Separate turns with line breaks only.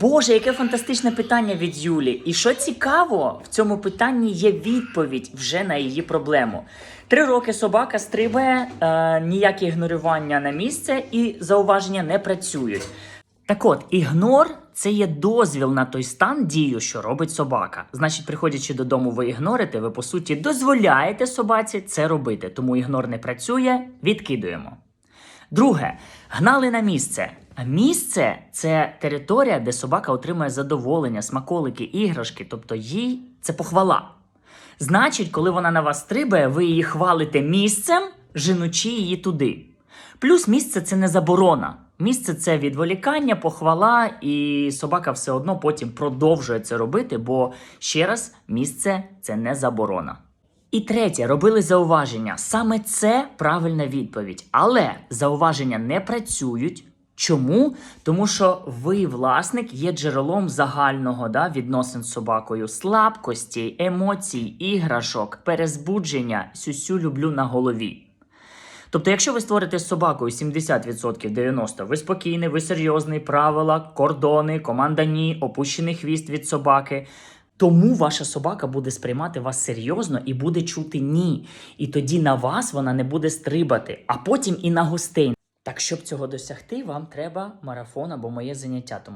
Боже, яке фантастичне питання від Юлі. І що цікаво, в цьому питанні є відповідь вже на її проблему. Три роки собака стрибає, е, ніяке ігнорування на місце і зауваження не працюють. Так от, ігнор це є дозвіл на той стан дію, що робить собака. Значить, приходячи додому, ви ігнорите, ви по суті дозволяєте собаці це робити. Тому ігнор не працює, відкидуємо. Друге, гнали на місце. А місце це територія, де собака отримує задоволення, смаколики, іграшки, тобто їй це похвала. Значить, коли вона на вас стрибає, ви її хвалите місцем, женучи її туди. Плюс місце це не заборона. Місце це відволікання, похвала, і собака все одно потім продовжує це робити, бо ще раз, місце це не заборона. І третє, робили зауваження. Саме це правильна відповідь. Але зауваження не працюють. Чому? Тому що ви, власник, є джерелом загального да, відносин з собакою, слабкості, емоцій, іграшок, перезбудження, сюсю люблю на голові. Тобто, якщо ви створите з собакою 70%, 90%, ви спокійний, ви серйозний, правила, кордони, команда ні, опущений хвіст від собаки. Тому ваша собака буде сприймати вас серйозно і буде чути ні. І тоді на вас вона не буде стрибати, а потім і на гостей. Так, щоб цього досягти, вам треба марафон або моє заняття. Тому